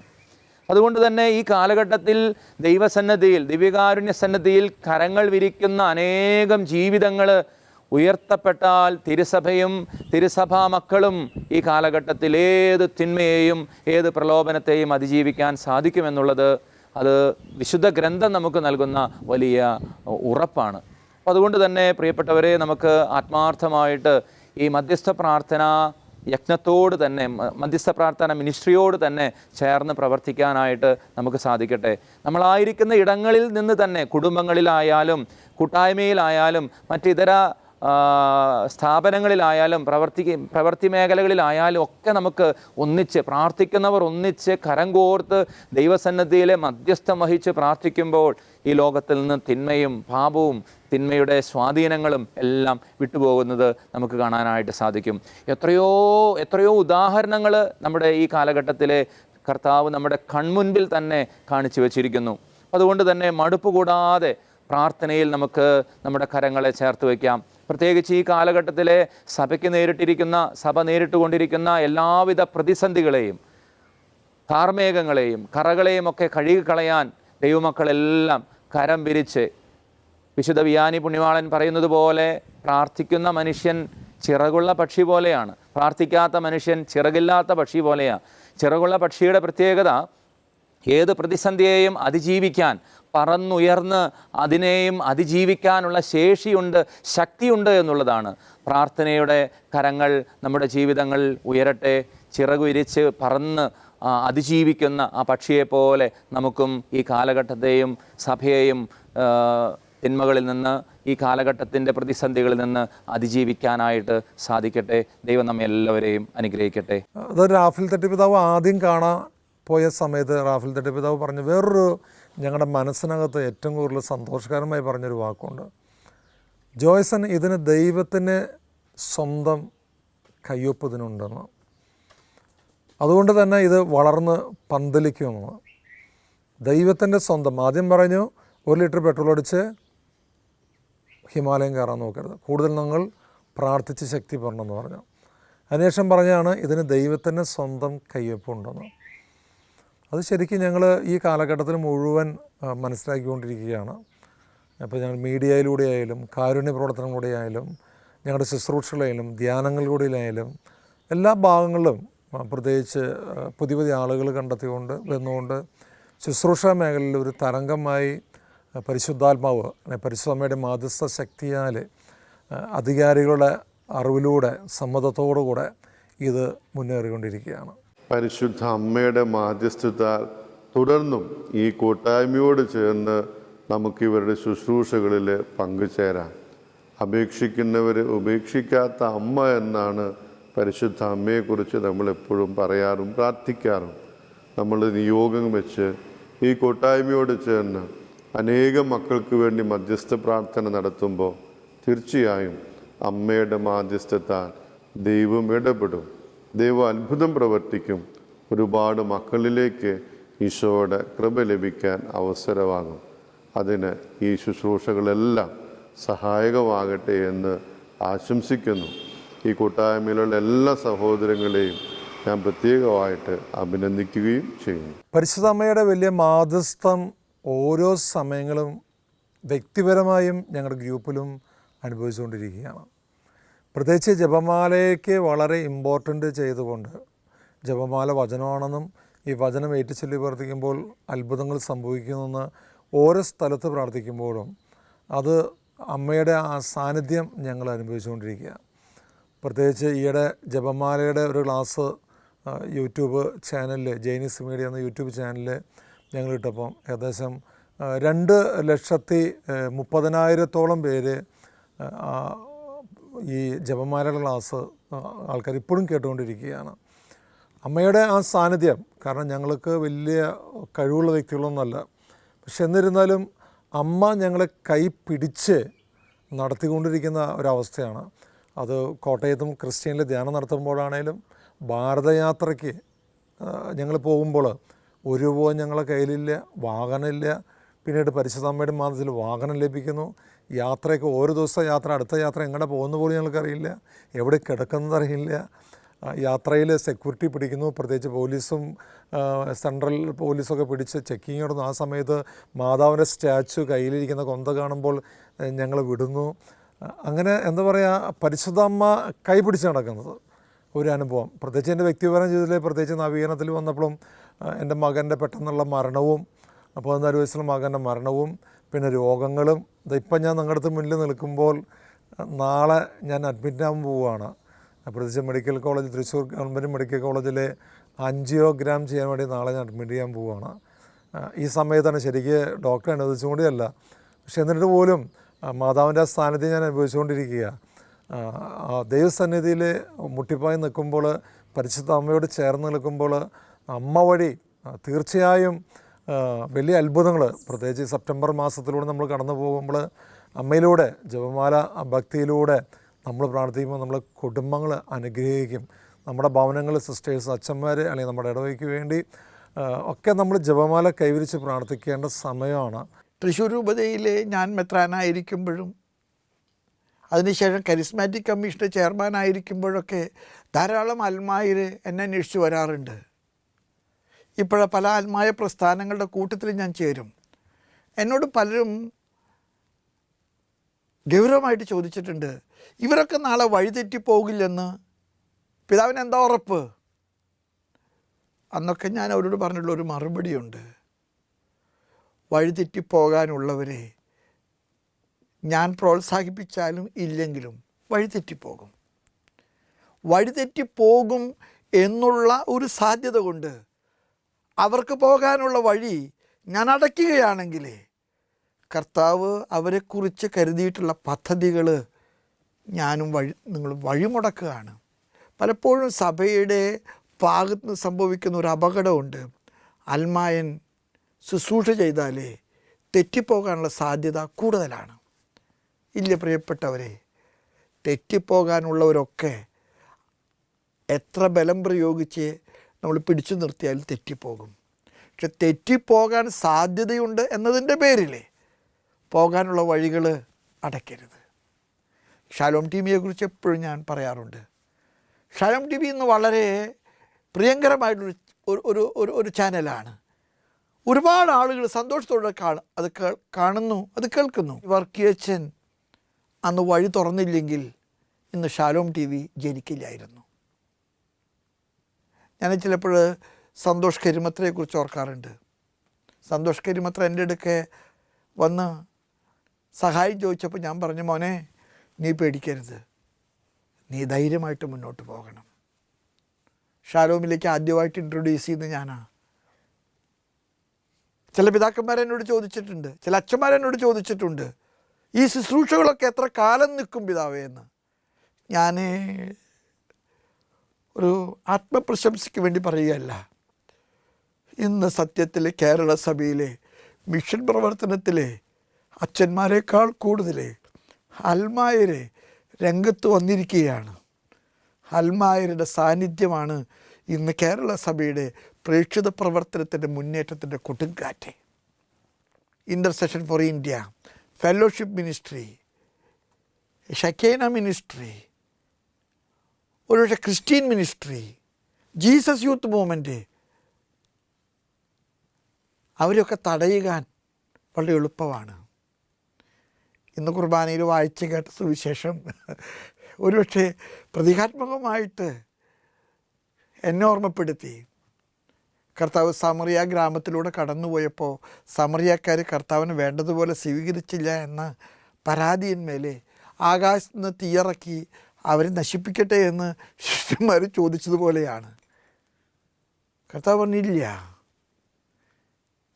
അതുകൊണ്ട് തന്നെ ഈ കാലഘട്ടത്തിൽ ദൈവസന്നദ്ധിയിൽ ദിവ്യകാരുണ്യ സന്നദ്ധിയിൽ കരങ്ങൾ വിരിക്കുന്ന അനേകം ജീവിതങ്ങൾ ഉയർത്തപ്പെട്ടാൽ തിരുസഭയും തിരുസഭാ മക്കളും ഈ കാലഘട്ടത്തിൽ ഏത് തിന്മയെയും ഏത് പ്രലോഭനത്തെയും അതിജീവിക്കാൻ സാധിക്കുമെന്നുള്ളത് അത് വിശുദ്ധ ഗ്രന്ഥം നമുക്ക് നൽകുന്ന വലിയ ഉറപ്പാണ്. അപ്പോൾ അതുകൊണ്ട് തന്നെ പ്രിയപ്പെട്ടവരെ നമുക്ക് ആത്മാർത്ഥമായിട്ട് ഈ മധ്യസ്ഥ പ്രാർത്ഥന യജ്ഞത്തോട് തന്നെ മധ്യസ്ഥ പ്രാർത്ഥന മിനിസ്ട്രിയോട് തന്നെ ചേർന്ന് പ്രവർത്തിക്കാനായിട്ട് നമുക്ക് സാധിക്കട്ടെ. നമ്മളായിരിക്കുന്ന ഇടങ്ങളിൽ നിന്ന് തന്നെ കുടുംബങ്ങളിലായാലും കൂട്ടായ്മയിലായാലും മറ്റിതര സ്ഥാപനങ്ങളിലായാലും പ്രവർത്തി പ്രവർത്തി മേഖലകളിലായാലും ഒക്കെ നമുക്ക് ഒന്നിച്ച് പ്രാർത്ഥിക്കുന്നവർ ഒന്നിച്ച് കരം കോർത്ത് ദൈവസന്നദ്ധിയിലെ മധ്യസ്ഥം വഹിച്ച് പ്രാർത്ഥിക്കുമ്പോൾ ഈ ലോകത്തിൽ നിന്ന് തിന്മയും പാപവും തിന്മയുടെ സ്വാധീനങ്ങളും എല്ലാം വിട്ടുപോകുന്നത് നമുക്ക് കാണാനായിട്ട് സാധിക്കും. എത്രയോ എത്രയോ ഉദാഹരണങ്ങൾ നമ്മുടെ ഈ കാലഘട്ടത്തിലെ കർത്താവ് നമ്മുടെ കൺമുൻപിൽ തന്നെ കാണിച്ചു വച്ചിരിക്കുന്നു. അതുകൊണ്ട് തന്നെ മടുപ്പ് കൂടാതെ പ്രാർത്ഥനയിൽ നമുക്ക് നമ്മുടെ കരങ്ങളെ ചേർത്ത് വയ്ക്കാം പ്രത്യേകിച്ച് ഈ കാലഘട്ടത്തിലെ സഭയ്ക്ക് നേരിട്ടിരിക്കുന്ന സഭ നേരിട്ടുകൊണ്ടിരിക്കുന്ന എല്ലാവിധ പ്രതിസന്ധികളെയും കാർമേഘങ്ങളെയും കറകളെയും ഒക്കെ കഴുകിക്കളയാൻ ദൈവമക്കളെല്ലാം കരം വിരിച്ച് വിശുദ്ധ വിയാനി പുണ്യവാളൻ പറയുന്നത് പോലെ പ്രാർത്ഥിക്കുന്ന മനുഷ്യൻ ചിറകുള്ള പക്ഷി പോലെയാണ്. പ്രാർത്ഥിക്കാത്ത മനുഷ്യൻ ചിറകില്ലാത്ത പക്ഷി പോലെയാണ് ചിറകുള്ള പക്ഷിയുടെ പ്രത്യേകത ഏത് പ്രതിസന്ധിയെയും അതിജീവിക്കാൻ പറന്നുയർന്ന് അതിനെയും അതിജീവിക്കാനുള്ള ശേഷിയുണ്ട് ശക്തിയുണ്ട് എന്നുള്ളതാണ്. പ്രാർത്ഥനയുടെ കരങ്ങൾ നമ്മുടെ ജീവിതങ്ങൾ ഉയരട്ടെ ചിറകുരിച്ച് പറന്ന് അതിജീവിക്കുന്ന ആ പക്ഷിയെപ്പോലെ നമുക്കും ഈ കാലഘട്ടത്തെയും സഭയെയും തിന്മകളിൽ നിന്ന് ഈ കാലഘട്ടത്തിന്റെ പ്രതിസന്ധികളിൽ നിന്ന് അതിജീവിക്കാനായിട്ട് സാധിക്കട്ടെ. ദൈവം നമ്മെ എല്ലാവരെയും അനുഗ്രഹിക്കട്ടെ. അത് റാഫിൽ തട്ടിപ്പിതാവ് ആദ്യം കാണാൻ പോയ സമയത്ത് റാഫിൽ തട്ടിപ്പിതാവ് പറഞ്ഞു വേറൊരു ഞങ്ങളുടെ മനസ്സിനകത്ത് ഏറ്റവും കൂടുതൽ സന്തോഷകരമായി പറഞ്ഞൊരു വാക്കുണ്ട്. ജോയ്സൺ ഇതിന് ദൈവത്തിന് സ്വന്തം കയ്യൊപ്പ് ഇതിനുണ്ടെന്ന് അതുകൊണ്ട് തന്നെ ഇത് വളർന്ന് പന്തലിക്കുമെന്ന് ദൈവത്തിന്റെ സ്വന്തം. ആദ്യം പറഞ്ഞു ഒരു ലിറ്റർ പെട്രോൾ അടിച്ച് ഹിമാലയം കയറാൻ നോക്കരുത്. കൂടുതൽ നിങ്ങൾ പ്രാർത്ഥിച്ച് ശക്തി പറഞ്ഞെന്ന് പറഞ്ഞു. അതിനുശേഷം പറഞ്ഞാണ് ഇതിന് ദൈവത്തിന്റെ സ്വന്തം കയ്യൊപ്പുണ്ടെന്ന് അത് ശരിക്കും ഞങ്ങൾ ഈ കാലഘട്ടത്തിൽ മുഴുവൻ മനസ്സിലാക്കിക്കൊണ്ടിരിക്കുകയാണ്. അപ്പോൾ ഞങ്ങൾ മീഡിയയിലൂടെ ആയാലും കാരുണ്യ പ്രവർത്തനങ്ങളിലൂടെ ആയാലും ഞങ്ങളുടെ ശുശ്രൂഷകളിലായാലും ധ്യാനങ്ങളിലൂടെയായാലും എല്ലാ ഭാഗങ്ങളിലും പ്രത്യേകിച്ച് പുതിയ പുതിയ ആളുകൾ കണ്ടെത്തിക്കൊണ്ട് വന്നുകൊണ്ട് ശുശ്രൂഷ മേഖലയിൽ ഒരു തരംഗമായി പരിശുദ്ധാത്മാവ് പരിശുദ്ധമ്മയുടെ മാധ്യസ്ഥ ശക്തിയാൽ അധികാരികളുടെ അറിവിലൂടെ സമ്മതത്തോടുകൂടെ ഇത് മുന്നേറിക്കൊണ്ടിരിക്കുകയാണ്. പരിശുദ്ധ അമ്മയുടെ മാധ്യസ്ഥത്താൽ തുടർന്നും ഈ കൂട്ടായ്മയോട് ചേർന്ന് നമുക്ക് ഇവരുടെ ശുശ്രൂഷകളിൽ പങ്കുചേരാം. അപേക്ഷിക്കുന്നവർ ഉപേക്ഷിക്കാത്ത അമ്മ എന്നാണ് പരിശുദ്ധ അമ്മയെക്കുറിച്ച് നമ്മൾ എപ്പോഴും പറയാറും പ്രാർത്ഥിക്കാറും. നമ്മൾ നിയോഗം വെച്ച് ഈ കൂട്ടായ്മയോട് ചേർന്ന് അനേകം മക്കൾക്ക് വേണ്ടി മധ്യസ്ഥ പ്രാർത്ഥന നടത്തുമ്പോൾ തീർച്ചയായും അമ്മയുടെ മാധ്യസ്ഥത്താൽ ദൈവം ഇടപെടും. ദൈവം അത്ഭുതം പ്രവർത്തിക്കും. ഒരുപാട് മക്കളിലേക്ക് ഈശോയുടെ കൃപ ലഭിക്കാൻ അവസരമാകും. അതിന് ഈ ശുശ്രൂഷകളെല്ലാം സഹായകമാകട്ടെ എന്ന് ആശംസിക്കുന്നു. ഈ കൂട്ടായ്മയിലുള്ള എല്ലാ സഹോദരങ്ങളെയും ഞാൻ പ്രത്യേകമായിട്ട് അഭിനന്ദിക്കുകയും ചെയ്യുന്നു. പരിശുദ്ധമ്മയുടെ വലിയ മാതൃസ്ഥം ഓരോ സമയങ്ങളും വ്യക്തിപരമായും ഞങ്ങളുടെ ഗ്രൂപ്പിലും അനുഭവിച്ചുകൊണ്ടിരിക്കുകയാണ്. പ്രത്യേകിച്ച് ജപമാലയ്ക്ക് വളരെ ഇമ്പോർട്ടന്റ് ചെയ്തുകൊണ്ട് ജപമാല വചനമാണെന്നും ഈ വചനം ഏറ്റുചൊല്ലി പ്രവർത്തിക്കുമ്പോൾ അത്ഭുതങ്ങൾ സംഭവിക്കുന്നെന്ന് ഓരോ സ്ഥലത്ത് പ്രാർത്ഥിക്കുമ്പോഴും അത് അമ്മയുടെ ആ സാന്നിധ്യം ഞങ്ങൾ അനുഭവിച്ചുകൊണ്ടിരിക്കുക പ്രത്യേകിച്ച് ഈയിടെ ജപമാലയുടെ ഒരു ക്ലാസ് യൂട്യൂബ് ചാനലിൽ ജൈനീസ് മീഡിയ എന്ന യൂട്യൂബ് ചാനലിൽ ഞങ്ങൾ ഇട്ടപ്പം ഏകദേശം രണ്ട് ലക്ഷത്തി മുപ്പതിനായിരത്തോളം പേര് ഈ ജപമാലയുടെ ക്ലാസ് ആൾക്കാർ ഇപ്പോഴും കേട്ടുകൊണ്ടിരിക്കുകയാണ്. അമ്മയുടെ ആ സാന്നിധ്യം കാരണം ഞങ്ങൾക്ക് വലിയ കഴിവുള്ള വ്യക്തികളൊന്നുമല്ല. പക്ഷെ എന്നിരുന്നാലും അമ്മ ഞങ്ങളെ കൈ പിടിച്ച് നടത്തിക്കൊണ്ടിരിക്കുന്ന ഒരവസ്ഥയാണ്. അത് കോട്ടയത്തും ക്രിസ്ത്യനിൽ ധ്യാനം നടത്തുമ്പോഴാണേലും ഭാരതയാത്രയ്ക്ക് ഞങ്ങൾ പോകുമ്പോൾ ഒരു പോ ഞങ്ങളെ കയ്യിലില്ല വാഹനമില്ല. പിന്നീട് പരിശുദ്ധമ്മയുടെ മാതത്തിൽ വാഹനം ലഭിക്കുന്നു. യാത്രയൊക്കെ ഓരോ ദിവസം യാത്ര അടുത്ത യാത്ര എങ്ങനെ പോകുന്ന പോലും ഞങ്ങൾക്കറിയില്ല. എവിടെ കിടക്കുന്നതറിയില്ല യാത്രയിൽ സെക്യൂരിറ്റി പിടിക്കുന്നു. പ്രത്യേകിച്ച് പോലീസും സെൻട്രൽ പോലീസൊക്കെ പിടിച്ച് ചെക്കിങ് നടന്നു ആ സമയത്ത് മാതാവിന്റെ സ്റ്റാച്ചു കയ്യിലിരിക്കുന്ന കൊന്ത കാണുമ്പോൾ ഞങ്ങൾ വിടുന്നു. അങ്ങനെ എന്താ പറയുക പരിശുദ്ധ അമ്മ കൈ പിടിച്ച് നടക്കുന്നത്. ഒരു അനുഭവം. പ്രത്യേകിച്ച് എന്റെ വ്യക്തിപരം ജീവിതത്തിലെ പ്രത്യേകിച്ച് നവീകരണത്തിൽ വന്നപ്പോഴും എന്റെ മകന്റെ പെട്ടെന്നുള്ള മരണവും പതിനാല് വയസ്സുള്ള മകന്റെ മരണവും പിന്നെ രോഗങ്ങളും ഇപ്പം ഞാൻ നിങ്ങളുടെ അടുത്ത് മുന്നിൽ നിൽക്കുമ്പോൾ നാളെ ഞാൻ അഡ്മിറ്റ് ആകാൻ പോവുകയാണ്. പ്രത്യേകിച്ച് medical college Thrissur government medical കോളേജിൽ ആൻജിയോഗ്രാം ചെയ്യാൻ വേണ്ടി നാളെ ഞാൻ അഡ്മിറ്റ് ചെയ്യാൻ പോവുകയാണ്. ഈ സമയത്താണ് ശരിക്ക് ഡോക്ടറെ അനുവദിച്ചും കൂടിയല്ല പക്ഷേ എന്നിട്ട് പോലും മാതാവിന്റെ സാന്നിധ്യം ഞാൻ അനുഭവിച്ചുകൊണ്ടിരിക്കുക. ആ, ആ ദൈവസന്നിധിയിൽ മുട്ടിപ്പായി നിൽക്കുമ്പോൾ പരിശുദ്ധ അമ്മയോട് ചേർന്ന് നിൽക്കുമ്പോൾ അമ്മ വഴി തീർച്ചയായും വലിയ അത്ഭുതങ്ങൾ പ്രത്യേകിച്ച് സെപ്റ്റംബർ മാസത്തിലൂടെ നമ്മൾ കടന്നു പോകുമ്പോൾ അമ്മയിലൂടെ ജപമാല ഭക്തിയിലൂടെ നമ്മൾ പ്രാർത്ഥിക്കുമ്പോൾ നമ്മൾ കുടുംബങ്ങൾ അനുഗ്രഹിക്കും. നമ്മുടെ ഭവനങ്ങൾ സിസ്റ്റേഴ്സ് അച്ഛന്മാർ അല്ലെങ്കിൽ നമ്മുടെ ഇടവയ്ക്ക് വേണ്ടി ഒക്കെ നമ്മൾ ജപമാല കൈവരിച്ച് പ്രാർത്ഥിക്കേണ്ട സമയമാണ്. തൃശ്ശൂർ രൂപതയിലെ ഞാൻ മെത്രാനായിരിക്കുമ്പോഴും അതിനുശേഷം കരിസ്മാറ്റിക് കമ്മീഷന്റെ ചെയർമാനായിരിക്കുമ്പോഴൊക്കെ ധാരാളം അൽമായർ എന്നെ അന്വേഷിച്ച് വരാറുണ്ട്. ഇപ്പോഴ പല ആത്മായ പ്രസ്ഥാനങ്ങളുടെ കൂട്ടത്തിൽ ഞാൻ ചേരും. എന്നോട് പലരും ഗൗരവമായിട്ട് ചോദിച്ചിട്ടുണ്ട് ഇവരൊക്കെ നാളെ വഴിതെറ്റിപ്പോകില്ലെന്ന് പിതാവിന് എന്താ ഉറപ്പ്? അന്നൊക്കെ ഞാൻ അവരോട് പറഞ്ഞിട്ടുള്ള ഒരു മറുപടിയുണ്ട്. വഴിതെറ്റി പോകാനുള്ളവരെ ഞാൻ പ്രോത്സാഹിപ്പിച്ചാലും ഇല്ലെങ്കിലും വഴിതെറ്റിപ്പോകും. വഴിതെറ്റിപ്പോകും എന്നുള്ള ഒരു സാധ്യത കൊണ്ട് അവർക്ക് പോകാനുള്ള വഴി ഞാൻ അടയ്ക്കുകയാണെങ്കിൽ കർത്താവ് അവരെക്കുറിച്ച് കരുതിയിട്ടുള്ള പദ്ധതികൾ ഞാനും വഴി നിങ്ങൾ വഴിമുടക്കുകയാണ്. പലപ്പോഴും സഭയുടെ ഭാഗത്ത് നിന്ന് സംഭവിക്കുന്ന ഒരു അപകടമുണ്ട്. അൽമായൻ ശുശ്രൂഷ ചെയ്താലേ തെറ്റിപ്പോകാനുള്ള സാധ്യത കൂടുതലാണ്. ഇല്ല പ്രിയപ്പെട്ടവരെ തെറ്റിപ്പോകാനുള്ളവരൊക്കെ എത്ര ബലം പ്രയോഗിച്ച് നമ്മൾ പിടിച്ചു നിർത്തിയാൽ തെറ്റിപ്പോകും. പക്ഷെ തെറ്റിപ്പോകാൻ സാധ്യതയുണ്ട് എന്നതിന്റെ പേരിൽ പോകാനുള്ള വഴികൾ അടയ്ക്കരുത്. ഷാലോം ടി വിയെക്കുറിച്ച് എപ്പോഴും ഞാൻ പറയാറുണ്ട്. ഷാലോം ടി വി ഇന്ന് വളരെ പ്രിയങ്കരമായിട്ടൊരു ഒരു ഒരു ഒരു ചാനലാണ്. ഒരുപാട് ആളുകൾ സന്തോഷത്തോടെ കാണ അത് കാണുന്നു അത് കേൾക്കുന്നു. വർക്കിയച്ചൻ അന്ന് വഴി തുറന്നില്ലെങ്കിൽ ഇന്ന് ഷാലോം ടി വി ജനിക്കില്ലായിരുന്നു. ഞാൻ ചിലപ്പോൾ സന്തോഷ് കരിമത്രയെക്കുറിച്ച് ഓർക്കാറുണ്ട്. സന്തോഷ് കരിമത്ര എന്റെ അടുക്കെ വന്ന് സഹായം ചോദിച്ചപ്പോൾ ഞാൻ പറഞ്ഞു മോനെ നീ പേടിക്കരുത്. നീ ധൈര്യമായിട്ട് മുന്നോട്ട് പോകണം. ഷാലോമിലേക്ക് ആദ്യമായിട്ട് ഇൻട്രൊഡ്യൂസ് ചെയ്യുന്നത് ഞാനാ. ചില പിതാക്കന്മാരെ എന്നോട് ചോദിച്ചിട്ടുണ്ട് ചില അച്ഛന്മാരെന്നോട് ചോദിച്ചിട്ടുണ്ട് ഈ ശുശ്രൂഷകളൊക്കെ എത്ര കാലം നിൽക്കും പിതാവേ എന്ന്? ഞാൻ ഒരു ആത്മപ്രശംസയ്ക്ക് വേണ്ടി പറയുകയല്ല. ഇന്ന് സത്യത്തിൽ കേരള സഭയിലെ മിഷൻ പ്രവർത്തനത്തിലെ അച്ഛന്മാരെക്കാൾ കൂടുതൽ അൽമായരെ രംഗത്ത് വന്നിരിക്കുകയാണ്. അൽമായരുടെ സാന്നിധ്യമാണ് ഇന്ന് കേരള സഭയുടെ പ്രേക്ഷിത പ്രവർത്തനത്തിന്റെ മുന്നേറ്റത്തിന്റെ കൊടുങ്കാറ്റ്. Intercession for India fellowship ministry Shekinah ministry ഒരുപക്ഷെ Christian ministry Jesus youth movement അവരെയൊക്കെ തടയുവാൻ വളരെ എളുപ്പമാണ്. ഇന്ന് കുർബാനയിൽ വായിച്ച് കേട്ട സുവിശേഷം ഒരുപക്ഷെ പ്രതീകാത്മകമായിട്ട് എന്നെ ഓർമ്മപ്പെടുത്തി. കർത്താവ് സമറിയ ഗ്രാമത്തിലൂടെ കടന്നുപോയപ്പോൾ സമറിയക്കാർ കർത്താവിന് വേണ്ടതുപോലെ സ്വീകരിച്ചില്ല എന്ന പരാതിയന്മേലെ ആകാശത്ത് നിന്ന് തീയിറക്കി അവരെ നശിപ്പിക്കട്ടെ എന്ന് ശിഷ്യന്മാർ ചോദിച്ചതുപോലെയാണ്. കർത്താവ് പറഞ്ഞില്ല.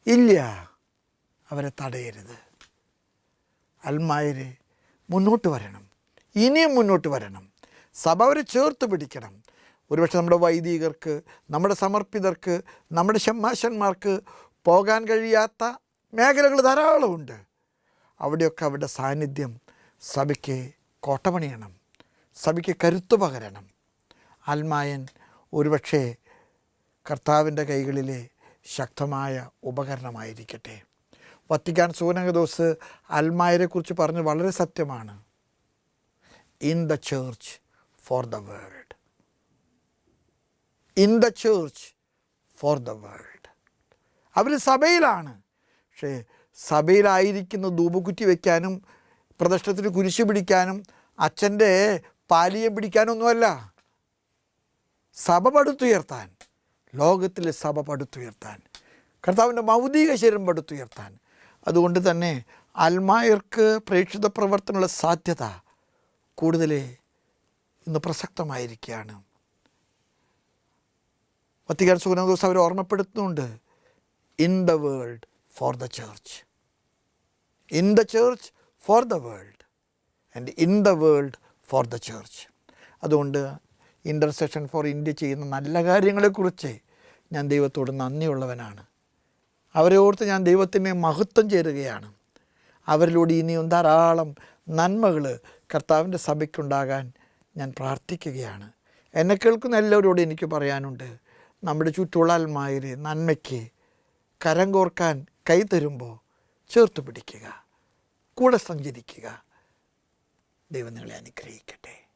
ഇല്ല. അവരെ തടയരുത്. അൽമായരെ മുന്നോട്ട് വരണം. ഇനിയും മുന്നോട്ട് വരണം. സഭ അവരെ ചേർത്ത് പിടിക്കണം. ഒരുപക്ഷെ നമ്മുടെ വൈദികർക്ക് നമ്മുടെ സമർപ്പിതർക്ക് നമ്മുടെ ഷമ്മാശന്മാർക്ക് പോകാൻ കഴിയാത്ത മേഖലകൾ ധാരാളമുണ്ട്. അവിടെയൊക്കെ അവരുടെ സാന്നിധ്യം സഭയ്ക്ക് കോട്ടമണിയണം സഭയ്ക്ക് കരുത്തു പകരണം. ആത്മായൻ ഒരുപക്ഷെ കർത്താവിന്റെ കൈകളിലെ ശക്തമായ ഉപകരണമായിരിക്കട്ടെ. വത്തിക്കാൻ സൂനകദോസ് അൽമായരെക്കുറിച്ച് പറഞ്ഞ് വളരെ സത്യമാണ്. In the church for the world. In the church for the world. അവർ സഭയിലാണ്. പക്ഷേ സഭയിലായിരിക്കുന്ന ധൂപക്കുറ്റി വയ്ക്കാനും പ്രദർശനത്തിന് കുരിശ് പിടിക്കാനും അച്ഛന്റെ പാലിയം പിടിക്കാനൊന്നുമല്ല. സഭ പടുത്തുയർത്താൻ ലോകത്തിലെ സഭ പടുത്തുയർത്താൻ കർത്താവിന്റെ മൗതിക ശരീരം പടുത്തുയർത്താൻ. അതുകൊണ്ട് തന്നെ അൽമായർക്ക് പ്രേക്ഷിത പ്രവർത്തനമുള്ള സാധ്യത കൂടുതൽ ഇന്ന് പ്രസക്തമായിരിക്കുകയാണ്. വത്തിക്കാൻ സുഖന ദിവസം അവർ ഓർമ്മപ്പെടുത്തുന്നുണ്ട്. In the world for the church in the church for the world and in the world for the church അതുകൊണ്ട് ഇന്റർസെഷൻ ഫോർ ഇന്ത്യ ചെയ്യുന്ന നല്ല കാര്യങ്ങളെക്കുറിച്ച് ഞാൻ ദൈവത്തോട് നന്ദിയുള്ളവനാണ്. അവരെ ഓർത്ത് ഞാൻ ദൈവത്തിന് മഹത്വം ചേരുകയാണ്. അവരിലൂടെ ഇനിയും ധാരാളം നന്മകൾ കർത്താവിന്റെ സഭയ്ക്കുണ്ടാകാൻ ഞാൻ പ്രാർത്ഥിക്കുകയാണ്. എന്നെ കേൾക്കുന്ന എല്ലാവരോടും എനിക്ക് പറയാനുണ്ട്. നമ്മുടെ ചുറ്റുള്ള അൽമാര് നന്മയ്ക്ക് കരം കോർക്കാൻ കൈ തരുമ്പോൾ ചേർത്ത് പിടിക്കുക കൂടെ സഞ്ചരിക്കുക. ദൈവം നിങ്ങളെ അനുഗ്രഹിക്കട്ടെ.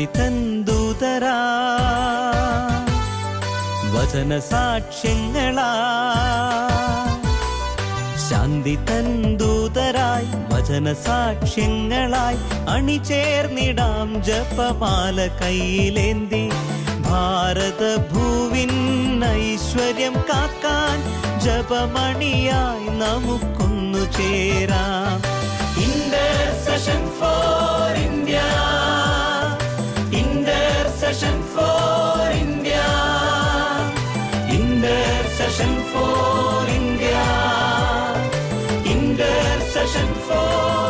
ശാന്തി തന്തൂതരാ. വചന സാക്ഷ്യങ്ങളാ. ശാന്തി തന്തൂതരായി വചന സാക്ഷ്യങ്ങളായി അണിചേർന്നിടാം ജപമാല കയ്യിലേന്തി. ഭാരതഭൂവിൻ ഐശ്വര്യം കാക്കാൻ ജപമണിയായി നമുക്കൊന്നു ചേരാം. Intercession for India session for India. In the session for India. In the session for